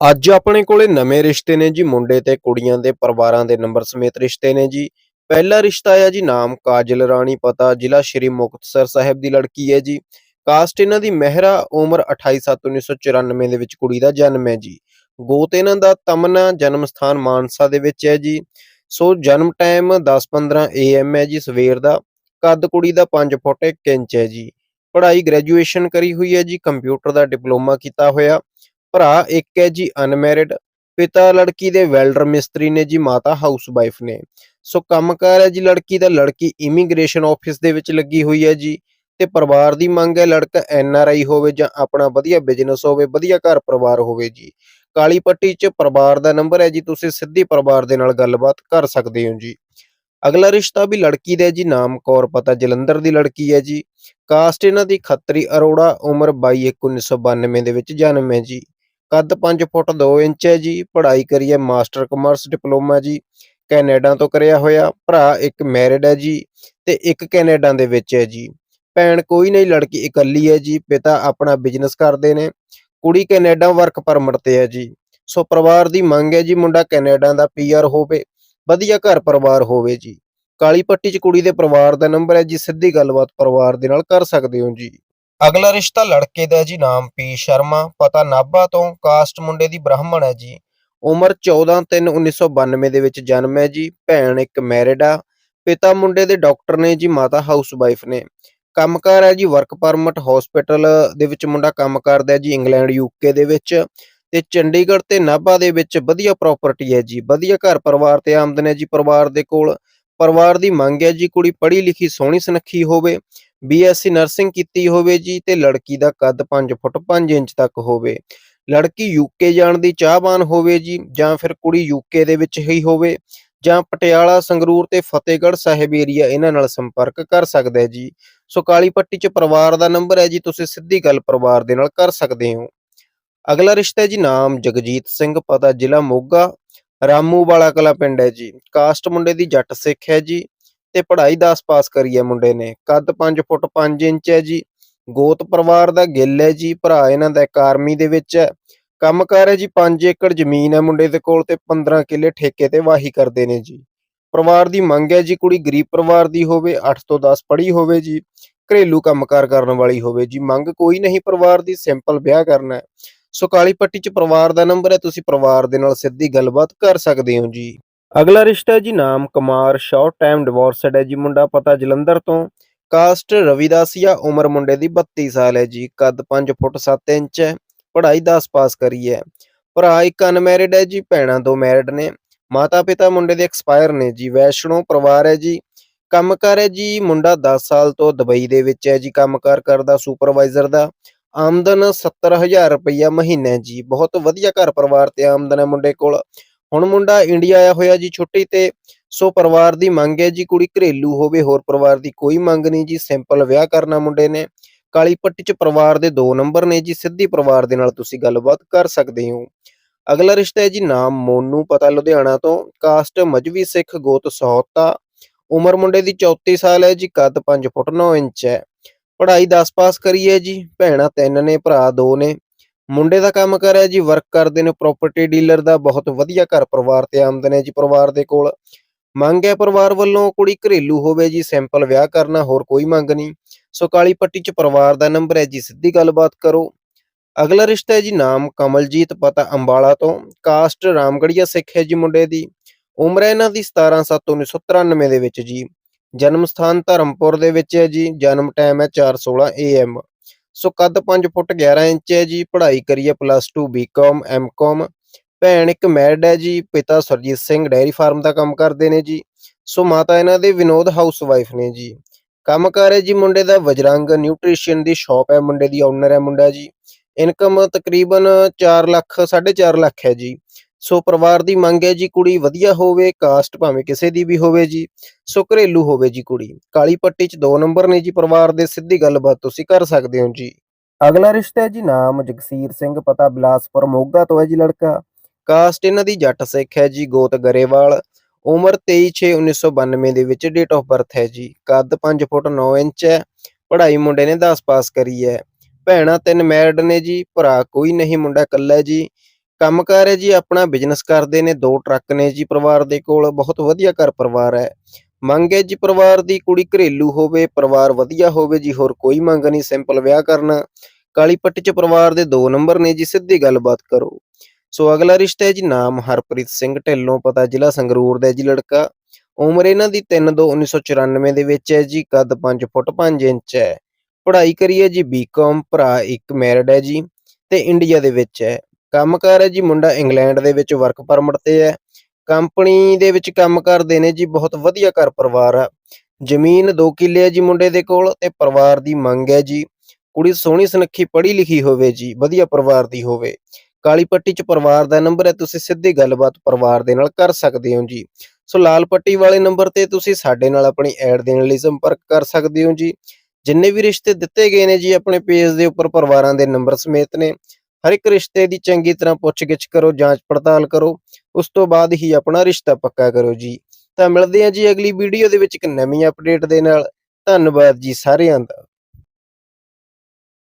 ਅੱਜ ਆਪਣੇ ਕੋਲੇ ਨਵੇਂ ਰਿਸ਼ਤੇ ਨੇ ਜੀ, ਮੁੰਡੇ ਤੇ ਕੁੜੀਆਂ ਦੇ ਪਰਿਵਾਰਾਂ ਦੇ ਨੰਬਰ ਸਮੇਤ ਰਿਸ਼ਤੇ ਨੇ ਜੀ। ਪਹਿਲਾ ਰਿਸ਼ਤਾ ਹੈ ਜੀ, ਨਾਮ ਕਾਜਲ ਰਾਣੀ ਪਤਾ, ਜ਼ਿਲ੍ਹਾ ਸ਼੍ਰੀ ਮੁਕਤਸਰ ਸਾਹਿਬ ਦੀ ਲੜਕੀ ਹੈ ਜੀ। ਕਾਸਟ ਇਹਨਾਂ ਦੀ ਮਹਿਰਾ, ਉਮਰ 28/7/1994 ਦੇ ਵਿੱਚ ਕੁੜੀ ਦਾ ਜਨਮ ਹੈ ਜੀ। ਗੋਤ ਇਹਨਾਂ ਦਾ ਤਮਨਾ ਜਨਮ ਸਥਾਨ ਮਾਨਸਾ ਦੇ ਵਿੱਚ ਹੈ ਜੀ। ਸੋ ਜਨਮ ਟਾਈਮ 10:15 AM ਹੈ ਜੀ, ਸਵੇਰ ਦਾ। ਕੱਦ ਕੁੜੀ ਦਾ 5 ਫੁੱਟ 1 ਇੰਚ ਹੈ ਜੀ। ਪੜ੍ਹਾਈ ਗ੍ਰੈਜੂਏਸ਼ਨ ਕਰੀ ਹੋਈ ਹੈ ਜੀ, ਕੰਪਿਊਟਰ ਦਾ ਡਿਪਲੋਮਾ ਕੀਤਾ ਹੋਇਆ। ਭਰਾ, ਇੱਕ ਹੈ ਜੀ ਅਨਮੈਰਿਡ ਪਿਤਾ ਲੜਕੀ ਦੇ ਵੈਲਡਰ ਮਿਸਤਰੀ ਨੇ ਜੀ, ਮਾਤਾ ਹਾਊਸ ਵਾਈਫ ਨੇ। ਸੋ ਕੰਮਕਾਰ ਹੈ ਜੀ ਲੜਕੀ ਦਾ, ਲੜਕੀ ਇਮੀਗ੍ਰੇਸ਼ਨ ਆਫਿਸ ਦੇ ਵਿੱਚ ਲੱਗੀ ਹੋਈ ਹੈ ਜੀ। ਤੇ ਪਰਿਵਾਰ ਦੀ ਮੰਗ ਹੈ ਲੜਕਾ ਐਨ ਆਰ ਆਈ ਹੋਵੇ ਜਾਂ ਆਪਣਾ ਵਧੀਆ ਬਿਜ਼ਨਸ ਹੋਵੇ, ਵਧੀਆ ਘਰ ਪਰਿਵਾਰ ਹੋਵੇ ਜੀ। ਕਾਲੀ ਪੱਟੀ 'ਚ ਪਰਿਵਾਰ ਦਾ ਨੰਬਰ ਹੈ ਜੀ, ਤੁਸੀਂ ਸਿੱਧੀ ਪਰਿਵਾਰ ਦੇ ਨਾਲ ਗੱਲਬਾਤ ਕਰ ਸਕਦੇ ਹੋ ਜੀ। ਅਗਲਾ ਰਿਸ਼ਤਾ ਵੀ ਲੜਕੀ ਦਾ ਜੀ, ਨਾਮ ਕੌਰ ਪਤਾ, ਜਲੰਧਰ ਦੀ ਲੜਕੀ ਹੈ ਜੀ। ਕਾਸਟ ਇਹਨਾਂ ਦੀ ਖੱਤਰੀ ਅਰੋੜਾ, ਉਮਰ 22/1/1992 ਦੇ ਵਿੱਚ ਜਨਮ ਹੈ ਜੀ। ਕੱਦ 5 ਫੁੱਟ 2 ਇੰਚ ਹੈ ਜੀ। ਪੜ੍ਹਾਈ ਕਰੀ ਹੈ ਮਾਸਟਰ ਕਮਰਸ ਡਿਪਲੋਮਾ ਜੀ। ਕੈਨੇਡਾ ਤੋਂ ਕਰਿਆ ਹੋਇਆ ਭਰਾ ਇੱਕ ਮੈਰਿਡ ਹੈ ਜੀ ਤੇ ਇੱਕ ਕੈਨੇਡਾ ਦੇ ਵਿੱਚ ਹੈ ਜੀ। ਭੈਣ ਕੋਈ ਨਹੀਂ, ਲੜਕੀ ਇਕੱਲੀ ਹੈ ਜੀ। ਪਿਤਾ ਆਪਣਾ ਬਿਜ਼ਨਸ ਕਰਦੇ ਨੇ। ਕੁੜੀ ਕੈਨੇਡਾ ਵਰਕ ਪਰਮਿਟ ਤੇ ਹੈ ਜੀ। ਸੋ ਪਰਿਵਾਰ ਦੀ ਮੰਗ ਹੈ ਜੀ ਮੁੰਡਾ ਕੈਨੇਡਾ ਦਾ ਪੀਆਰ ਹੋਵੇ, ਵਧੀਆ ਘਰ ਪਰਿਵਾਰ ਹੋਵੇ ਜੀ। ਕਾਲੀ ਪੱਟੀ 'ਚ ਕੁੜੀ ਦੇ ਪਰਿਵਾਰ ਦਾ ਨੰਬਰ ਹੈ ਜੀ। ਸਿੱਧੀ ਗੱਲਬਾਤ ਪਰਿਵਾਰ ਦੇ ਨਾਲ ਕਰ ਸਕਦੇ ਹੋ ਜੀ। ਅਗਲਾ ਰਿਸ਼ਤਾ ਲੜਕੇ ਦਾ ਜੀ, ਨਾਮ ਪੀ ਸ਼ਰਮਾ। ਪਤਾ ਨਾਭਾ ਤੋਂ ਕਾਸਟ ਮੁੰਡੇ ਦੀ ਬ੍ਰਾਹਮਣ ਹੈ ਜੀ। ਉਮਰ 14/3/1992 ਦੇ ਵਿੱਚ ਜਨਮ ਹੈ ਜੀ। ਭੈਣ ਇੱਕ ਮੈਰਿਡ ਆ। ਪਿਤਾ ਮੁੰਡੇ ਦੇ ਡਾਕਟਰ ਨੇ ਜੀ, ਮਾਤਾ ਹਾਊਸ ਵਾਈਫ ਨੇ। ਕੰਮਕਾਰ ਹੈ ਜੀ, ਵਰਕ ਪਰਮਿਟ ਹਸਪੀਟਲ ਦੇ ਵਿੱਚ ਮੁੰਡਾ ਕੰਮ ਕਰਦਾ ਹੈ ਜੀ, ਇੰਗਲੈਂਡ, ਯੂਕੇ ਦੇ ਵਿੱਚ। ਤੇ ਚੰਡੀਗੜ੍ਹ ਤੇ ਨਾਭਾ ਦੇ ਵਿੱਚ ਵਧੀਆ ਪ੍ਰਾਪਰਟੀ ਹੈ ਜੀ। ਵਧੀਆ ਘਰ ਪਰਿਵਾਰ ਤੇ ਆਮਦਨ ਹੈ ਜੀ, ਪਰਿਵਾਰ ਦੇ ਕੋਲ। ਪਰਿਵਾਰ ਦੀ ਮੰਗ ਹੈ ਜੀ, ਕੁੜੀ ਪੜ੍ਹੀ ਲਿਖੀ, ਸੋਹਣੀ ਸੁਨੱਖੀ ਹੋਵੇ। ਬੀਐਸਸੀ ਨਰਸਿੰਗ ਕੀਤੀ ਹੋਵੇ ਜੀ ਤੇ ਲੜਕੀ ਦਾ ਕੱਦ 5 ਫੁੱਟ 5 ਇੰਚ ਤੱਕ ਹੋਵੇ। ਲੜਕੀ ਯੂਕੇ ਜਾਣ ਦੀ ਚਾਹਵਾਨ ਹੋਵੇ ਜੀ ਜਾਂ ਫਿਰ ਕੁੜੀ ਯੂਕੇ ਦੇ ਵਿੱਚ ਹੀ ਹੋਵੇ ਜਾਂ ਪਟਿਆਲਾ, ਸੰਗਰੂਰ ਤੇ ਫਤਿਹਗੜ੍ਹ ਸਾਹਿਬ ਏਰੀਆ ਇਹਨਾਂ ਨਾਲ ਸੰਪਰਕ ਕਰ ਸਕਦਾ ਹੈ ਜੀ। ਸੋ ਕਾਲੀ ਪੱਟੀ 'ਚ ਪਰਿਵਾਰ ਦਾ ਨੰਬਰ ਹੈ ਜੀ, ਤੁਸੀਂ ਸਿੱਧੀ ਗੱਲ ਪਰਿਵਾਰ ਦੇ ਨਾਲ ਕਰ ਸਕਦੇ ਹੋ। ਅਗਲਾ ਰਿਸ਼ਤਾ ਹੈ ਜੀ ਨਾਮ ਜਗਜੀਤ ਸਿੰਘ, ਪਤਾ ਜ਼ਿਲ੍ਹਾ ਮੋਗਾ ਰਾਮੂ ਵਾਲਾ ਕਲਾ ਪਿੰਡ ਹੈ ਜੀ। ਕਾਸਟ ਮੁੰਡੇ ਦੀ ਜੱਟ ਸਿੱਖ ਹੈ ਜੀ। ਤੇ ਪੜ੍ਹਾਈ 10 ਪਾਸ ਕਰੀ ਹੈ ਮੁੰਡੇ ਨੇ। ਕੱਦ 5 ਫੁੱਟ 5 ਇੰਚ ਹੈ ਜੀ। ਗੋਤ ਪਰਿਵਾਰ ਦਾ ਗਿੱਲ ਹੈ ਜੀ। ਭਰਾ ਇਹਨਾਂ ਦਾ ਇੱਕ ਆਰਮੀ ਦੇ ਵਿੱਚ ਹੈ। ਕੰਮਕਾਰ ਹੈ ਜੀ 5 ਏਕੜ ਜ਼ਮੀਨ ਹੈ ਮੁੰਡੇ ਦੇ ਕੋਲ ਤੇ 15 ਕਿੱਲੇ ਠੇਕੇ ਤੇ ਵਾਹੀ ਕਰਦੇ ਨੇ ਜੀ। ਪਰਿਵਾਰ ਦੀ ਮੰਗ ਹੈ ਜੀ, ਕੁੜੀ ਗਰੀਬ ਪਰਿਵਾਰ ਦੀ ਹੋਵੇ 8 ਤੋਂ 10 ਪੜ੍ਹੀ ਹੋਵੇ ਜੀ। ਘਰੇਲੂ ਕੰਮਕਾਰ ਕਰਨ ਵਾਲੀ ਹੋਵੇ ਜੀ। ਮੰਗ ਕੋਈ ਨਹੀਂ, ਪਰਿਵਾਰ ਦੀ ਸਿੰਪਲ ਵਿਆਹ ਕਰਨਾ ਹੈ। ਸੋ ਕਾਲੀ ਪੱਟੀ 'ਚ ਪਰਿਵਾਰ ਦਾ ਨੰਬਰ ਹੈ, ਤੁਸੀਂ ਪਰਿਵਾਰ ਦੇ ਨਾਲ ਸਿੱਧੀ ਗੱਲਬਾਤ ਕਰ ਸਕਦੇ ਹੋ ਜੀ। ਅਗਲਾ ਰਿਸ਼ਤਾ ਜੀ ਨਾਮ ਕੁਮਾਰ ਸ਼ਾਰਟ ਟਾਈਮ ਡਿਵੋਰਸਡ ਹੈ ਜੀ ਮੁੰਡਾ ਪਤਾ ਜਲੰਧਰ ਤੋਂ। ਕਾਸਟ ਰਵਿਦਾਸੀਆ ਉਮਰ ਮੁੰਡੇ ਦੀ 32 ਸਾਲ ਹੈ ਜੀ, ਕੱਦ 5 ਫੁੱਟ 7 ਇੰਚ ਹੈ, ਪੜ੍ਹਾਈ 10 ਪਾਸ ਕਰੀ ਹੈ। ਭਰਾ ਇੱਕ ਅਨਮੈਰਿਡ ਹੈ ਜੀ, ਭੈਣਾਂ ਦੋ ਮੈਰਿਡ ਨੇ ਮਾਤਾ ਪਿਤਾ ਮੁੰਡੇ ਦੇ ਐਕਸਪਾਇਰ ਨੇ ਜੀ, ਵੈਸ਼ਨੋ ਪਰਿਵਾਰ ਹੈ ਜੀ। ਕੰਮਕਾਰ ਹੈ ਜੀ, ਮੁੰਡਾ 10 ਸਾਲ ਤੋਂ ਦੁਬਈ ਦੇ ਵਿੱਚ ਹੈ ਜੀ, ਕੰਮਕਾਰ ਕਰਦਾ ਸੁਪਰਵਾਈਜ਼ਰ ਦਾ। ਆਮਦਨ 70000 ਰੁਪਈਆ ਮਹੀਨਾ ਜੀ, ਬਹੁਤ ਵਧੀਆ ਘਰ ਪਰਿਵਾਰ ਤੇ ਆਮਦਨ ਹੈ ਮੁੰਡੇ ਕੋਲ। ਹੁਣ ਮੁੰਡਾ ਇੰਡੀਆ ਆਇਆ ਹੋਇਆ ਜੀ ਛੁੱਟੀ ਤੇ, ਸੋ ਪਰਿਵਾਰ ਦੀ ਮੰਗ ਹੈ ਜੀ ਕੁੜੀ ਘਰੇਲੂ ਹੋਵੇ, ਹੋਰ ਪਰਿਵਾਰ ਦੀ ਕੋਈ ਮੰਗ ਨਹੀਂ ਜੀ, ਸਿੰਪਲ ਵਿਆਹ ਕਰਨਾ ਮੁੰਡੇ ਨੇ। ਕਾਲੀ ਪੱਟੀ 'ਚ ਪਰਿਵਾਰ ਦੇ ਦੋ ਨੰਬਰ ਨੇ ਜੀ, ਸਿੱਧੀ ਪਰਿਵਾਰ ਦੇ ਨਾਲ ਤੁਸੀਂ ਗੱਲਬਾਤ ਕਰ ਸਕਦੇ ਹੋ। ਅਗਲਾ ਰਿਸ਼ਤਾ ਹੈ ਜੀ ਨਾਮ ਮੋਨੂ, ਪਤਾ ਲੁਧਿਆਣਾ ਤੋਂ। ਕਾਸਟ ਮਜਵੀ ਸਿੱਖ ਗੋਤ ਸਹੌਤਾ। ਉਮਰ ਮੁੰਡੇ ਦੀ 34 ਸਾਲ ਹੈ ਜੀ, ਕੱਦ 5 ਫੁੱਟ 9 ਇੰਚ ਹੈ। ਪੜ੍ਹਾਈ 10 ਪਾਸ ਕਰੀ ਹੈ ਜੀ, ਭੈਣਾਂ ਤਿੰਨ ਨੇ, ਭਰਾ ਦੋ ਨੇ। ਮੁੰਡੇ ਦਾ ਕੰਮ ਕਰ ਹੈ ਜੀ ਵਰਕ ਕਰਦੇ ਨੇ ਪ੍ਰਾਪਰਟੀ ਡੀਲਰ ਦਾ, ਬਹੁਤ ਵਧੀਆ ਘਰ ਪਰਿਵਾਰ ਤੇ ਆਮਦਨ ਹੈ ਜੀ ਪਰਿਵਾਰ ਦੇ ਕੋਲ। ਮੰਗ ਹੈ ਪਰਿਵਾਰ ਵੱਲੋਂ ਕੁੜੀ ਘਰੇਲੂ ਹੋਵੇ ਜੀ ਸਿੰਪਲ ਵਿਆਹ ਕਰਨਾ, ਹੋਰ ਕੋਈ ਮੰਗ ਨਹੀਂ। ਸੋ ਕਾਲੀ ਪੱਟੀ 'ਚ ਪਰਿਵਾਰ ਦਾ ਨੰਬਰ ਹੈ ਜੀ, ਸਿੱਧੀ ਗੱਲਬਾਤ ਕਰੋ। ਅਗਲਾ ਰਿਸ਼ਤਾ ਹੈ ਜੀ, ਨਾਮ ਕਮਲਜੀਤ, ਪਤਾ ਅੰਬਾਲਾ ਤੋਂ। ਕਾਸਟ ਰਾਮਗੜੀਆ ਸਿੱਖ ਹੈ ਜੀ ਮੁੰਡੇ ਦੀ। ਉਮਰ ਹੈ ਇਹਨਾਂ ਦੀ 17/7/1993 ਦੇ ਵਿੱਚ ਜੀ। ਜਨਮ ਸਥਾਨ ਧਰਮਪੁਰ ਦੇ ਵਿੱਚ ਹੈ ਜੀ, ਜਨਮ ਟਾਈਮ ਹੈ 4:16 AM ਸੋ ਕੱਦ 5 ਫੁੱਟ 11 ਇੰਚ ਹੈ ਜੀ, ਪੜ੍ਹਾਈ ਕਰੀ ਹੈ ਪਲੱਸ 2 ਬੀਕਾਮ ਐਮਕਾਮ ਭੈਣ ਇੱਕ ਮੈਰਿਡ ਹੈ ਜੀ, ਪਿਤਾ ਸਰਜੀਤ ਸਿੰਘ ਡੈਰੀ ਫਾਰਮ ਦਾ ਕੰਮ ਕਰਦੇ ਨੇ ਜੀ। ਸੋ ਮਾਤਾ ਇਹਨਾਂ ਦੇ ਵਿਨੋਦ ਹਾਊਸ ਵਾਈਫ ਨੇ ਜੀ। ਕੰਮਕਾਰ ਹੈ ਜੀ ਮੁੰਡੇ ਦਾ ਵਜਰੰਗ ਨਿਊਟ੍ਰੀਸ਼ਨ ਦੀ ਸ਼ਾਪ ਹੈ, ਮੁੰਡੇ ਦੀ ਓਨਰ ਹੈ ਮੁੰਡਾ ਜੀ। ਇਨਕਮ ਤਕਰੀਬਨ 4 ਲੱਖ 4.5 ਲੱਖ ਹੈ ਜੀ। ਸੋ ਪਰਿਵਾਰ ਦੀ ਮੰਗ ਹੈ ਜੀ ਕੁੜੀ ਵਧੀਆ ਹੋਵੇ ਕਾਸਟ ਭਾਵੇਂ ਕਿਸੇ ਦੀ ਵੀ ਹੋਵੇ ਜੀ ਸੋ ਘਰੇਲੂ ਹੋਵੇ ਜੀ ਕੁੜੀ। ਕਾਲੀ ਪੱਟੀ 'ਚ ਦੋ ਨੰਬਰ ਨੇ ਜੀ ਪਰਿਵਾਰ ਦੇ ਸਿੱਧੀ ਗੱਲਬਾਤ ਤੁਸੀਂ ਕਰ ਸਕਦੇ ਹੋ ਜੀ। ਅਗਲਾ ਰਿਸ਼ਤਾ ਹੈ ਜੀ ਨਾਮ ਜਗਸੀਰ ਸਿੰਘ ਪਤਾ ਬਿਲਾਸਪੁਰ ਮੋਗਾ ਤੋਂ ਹੈ ਜੀ ਲੜਕਾ। ਕਾਸਟ ਇਹਨਾਂ ਦੀ ਜੱਟ ਸਿੱਖ ਹੈ ਜੀ ਗੋਤ ਗਰੇਵਾਲ। ਉਮਰ 23/6/1992 ਦੇ ਵਿੱਚ ਡੇਟ ਆਫ ਬਰਥ ਹੈ ਜੀ। ਕੱਦ 5 ਫੁੱਟ 9 ਇੰਚ ਹੈ ਪੜ੍ਹਾਈ ਮੁੰਡੇ ਨੇ 10 ਪਾਸ ਕਰੀ ਹੈ। ਭੈਣਾਂ ਤਿੰਨ ਮੈਰਿਡ ਨੇ ਜੀ ਭਰਾ ਕੋਈ ਨਹੀਂ ਮੁੰਡਾ ਇਕੱਲਾ ਜੀ। ਕੰਮਕਾਰ ਹੈ ਜੀ, ਆਪਣਾ ਬਿਜ਼ਨਸ ਕਰਦੇ ਨੇ, ਦੋ ਟਰੱਕ ਨੇ ਜੀ ਪਰਿਵਾਰ ਦੇ ਕੋਲ, ਬਹੁਤ ਵਧੀਆ ਘਰ ਪਰਿਵਾਰ ਹੈ। ਮੰਗ ਹੈ ਜੀ ਪਰਿਵਾਰ ਦੀ ਕੁੜੀ ਘਰੇਲੂ ਹੋਵੇ, ਪਰਿਵਾਰ ਵਧੀਆ ਹੋਵੇ ਜੀ, ਹੋਰ ਕੋਈ ਮੰਗ ਨਹੀਂ ਸਿੰਪਲ ਵਿਆਹ ਕਰਨਾ। ਕਾਲੀ ਪੱਟੀ ਚ ਪਰਿਵਾਰ ਦੇ ਦੋ ਨੰਬਰ ਨੇ ਜੀ, ਸਿੱਧੀ ਗੱਲਬਾਤ ਕਰੋ। ਸੋ ਅਗਲਾ ਰਿਸ਼ਤਾ ਹੈ ਜੀ, ਨਾਮ ਹਰਪ੍ਰੀਤ ਸਿੰਘ, ਢਿੱਲੋਂ ਪਤਾ ਜ਼ਿਲ੍ਹਾ ਸੰਗਰੂਰ ਦਾ ਜੀ ਲੜਕਾ। ਉਮਰ ਇਹਨਾਂ ਦੀ 3/2/1994 ਦੇ ਵਿੱਚ ਹੈ ਜੀ, ਕੱਦ 5 ਫੁੱਟ 5 ਇੰਚ ਹੈ। ਪੜ੍ਹਾਈ ਕਰੀ ਹੈ ਜੀ ਬੀਕਾਮ ਭਰਾ ਇੱਕ ਮੈਰਿਡ ਹੈ ਜੀ, ਤੇ ਇੰਡੀਆ ਦੇ ਵਿੱਚ ਹੈ। ਕੰਮ ਕੰਮਕਾਰ ਹੈ ਜੀ, ਮੁੰਡਾ ਇੰਗਲੈਂਡ ਦੇ ਵਿੱਚ ਵਰਕ ਪਰਮਿਟ ਤੇ ਹੈ। ਕੰਪਨੀ ਦੇ ਵਿੱਚ ਕੰਮ ਕਰਦੇ ਨੇ ਜੀ, ਬਹੁਤ ਵਧੀਆ ਘਰ ਪਰਿਵਾਰ ਆ। ਜ਼ਮੀਨ 2 ਕਿੱਲੇ ਹੈ ਜੀ ਮੁੰਡੇ ਦੇ ਕੋਲ ਤੇ ਪਰਿਵਾਰ ਦੀ ਮੰਗ ਹੈ ਜੀ, ਕੁੜੀ ਸੋਹਣੀ ਸੁਨੱਖੀ ਪੜ੍ਹੀ ਲਿਖੀ ਹੋਵੇ ਜੀ, ਵਧੀਆ ਪਰਿਵਾਰ ਦੀ ਹੋਵੇ। ਕਾਲੀ ਪੱਟੀ ਚ ਪਰਿਵਾਰ ਦਾ ਨੰਬਰ ਹੈ, ਤੁਸੀਂ ਸਿੱਧੀ ਗੱਲਬਾਤ ਪਰਿਵਾਰ ਦੇ ਨਾਲ ਕਰ ਸਕਦੇ ਹੋ ਜੀ। ਸੋ ਲਾਲ ਪੱਟੀ ਵਾਲੇ ਨੰਬਰ ਤੇ ਤੁਸੀਂ ਸਾਡੇ ਨਾਲ ਆਪਣੀ ਐਡ ਦੇਣ ਲਈ ਸੰਪਰਕ ਕਰ ਸਕਦੇ ਹੋ ਜੀ। ਜਿੰਨੇ ਵੀ ਰਿਸ਼ਤੇ ਦਿੱਤੇ ਗਏ ਨੇ ਜੀ, ਆਪਣੇ ਪੇਜ ਦੇ ਉੱਪਰ ਪਰਿਵਾਰਾਂ ਦੇ ਨੰਬਰ ਸਮੇਤ ਨੇ ਹਰ ਇੱਕ ਰਿਸ਼ਤੇ ਦੀ ਚੰਗੀ ਤਰ੍ਹਾਂ ਪੁੱਛਗਿੱਛ ਕਰੋ, ਜਾਂਚ ਪੜਤਾਲ ਕਰੋ, ਉਸ ਤੋਂ ਬਾਅਦ ਹੀ ਆਪਣਾ ਰਿਸ਼ਤਾ ਪੱਕਾ ਕਰੋ ਜੀ। ਤਾਂ ਮਿਲਦੇ ਹਾਂ ਜੀ ਅਗਲੀ ਵੀਡੀਓ ਦੇ ਵਿੱਚ ਇੱਕ ਨਵੀਂ ਅਪਡੇਟ ਦੇ ਨਾਲ। ਧੰਨਵਾਦ ਜੀ ਸਾਰਿਆਂ ਦਾ।